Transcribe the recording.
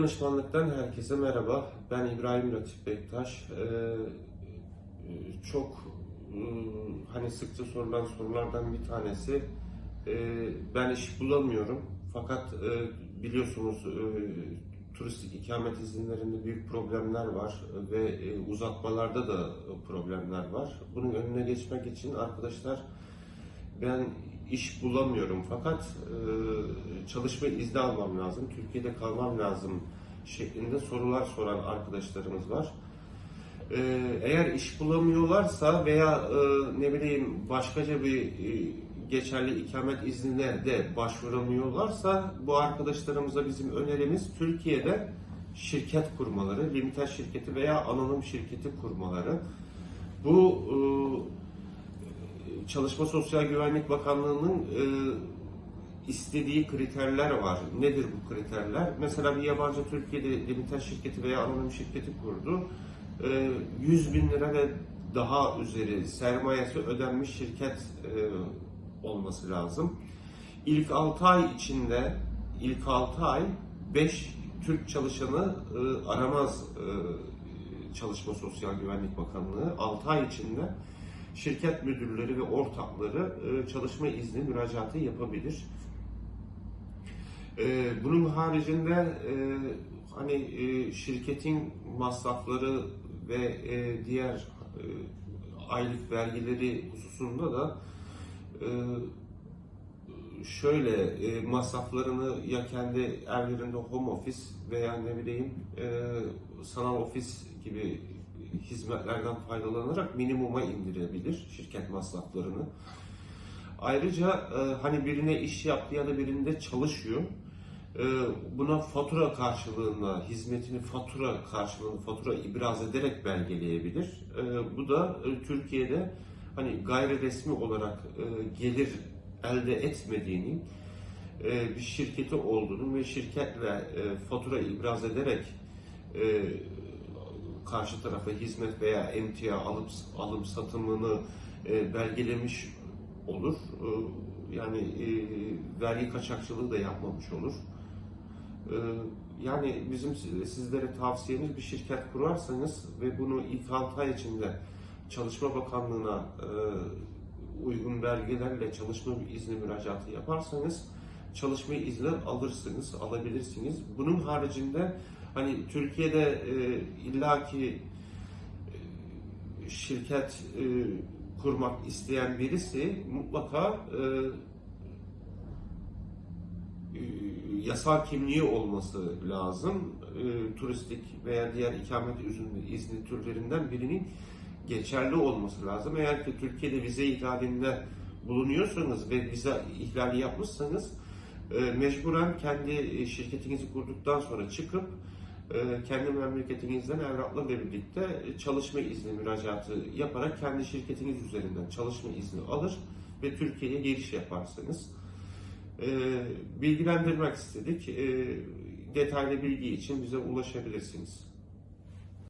Danışmanlık'tan herkese merhaba. Ben İbrahim Latif Bektaş. Ee, çok e, hani sıkça sorulan sorulardan bir tanesi. Ee, ben iş bulamıyorum. Fakat e, biliyorsunuz e, turistik ikamet izinlerinde büyük problemler var ve e, uzatmalarda da problemler var. Bunun önüne geçmek için arkadaşlar ben iş bulamıyorum fakat e, çalışma izni almam lazım, Türkiye'de kalmam lazım şeklinde sorular soran arkadaşlarımız var. E, eğer iş bulamıyorlarsa veya e, ne bileyim başkaca bir geçerli ikamet iznine de başvuramıyorlarsa bu arkadaşlarımıza bizim önerimiz Türkiye'de şirket kurmaları, limited şirketi veya anonim şirketi kurmaları. Bu Çalışma Sosyal Güvenlik Bakanlığı'nın e, istediği kriterler var. Nedir bu kriterler? Mesela bir yabancı Türkiye'de limited şirketi veya anonim şirketi kurdu. E, 100 bin lira ve daha üzeri sermayesi ödenmiş şirket e, olması lazım. İlk 6 ay içinde ilk 6 ay 5 Türk çalışanı e, aramaz e, Çalışma Sosyal Güvenlik Bakanlığı 6 ay içinde şirket müdürleri ve ortakları e, çalışma izni müracaatı yapabilir. E, Bunun haricinde e, hani şirketin masrafları ve diğer aylık vergileri hususunda da şöyle masraflarını ya kendi evlerinde home office veya ne bileyim sanal ofis gibi hizmetlerden faydalanarak minimuma indirebilir şirket masraflarını. Ayrıca e, hani birine iş yaptı ya da birinde çalışıyor. E, buna fatura karşılığında hizmetini fatura karşılığında fatura ibraz ederek belgeleyebilir. E, bu da Türkiye'de hani gayri resmi olarak gelir elde etmediğini bir şirketi olduğunu ve şirketle fatura ibraz ederek karşı tarafa hizmet veya emtia alıp alım satımını e, belgelemiş olur. E, yani e, vergi kaçakçılığı da yapmamış olur. E, yani bizim sizlere tavsiyemiz bir şirket kurarsanız ve bunu ilk 6 ay içinde Çalışma Bakanlığı'na e, uygun belgelerle çalışma izni müracaatı yaparsanız çalışma izni alırsınız, alabilirsiniz. Bunun haricinde hani Türkiye'de e, illaki e, şirket e, kurmak isteyen birisi mutlaka e, e, yasal kimliği olması lazım. E, turistik veya diğer ikamet izni, türlerinden birinin geçerli olması lazım. Eğer ki Türkiye'de vize ihlalinde bulunuyorsanız ve vize ihlali yapmışsanız mecburen kendi e, şirketinizi kurduktan sonra çıkıp e, kendi memleketinizden evraklarla birlikte çalışma izni müracaatı yaparak kendi şirketiniz üzerinden çalışma izni alır ve Türkiye'ye giriş yaparsınız. E, bilgilendirmek istedik. E, detaylı bilgi için bize ulaşabilirsiniz.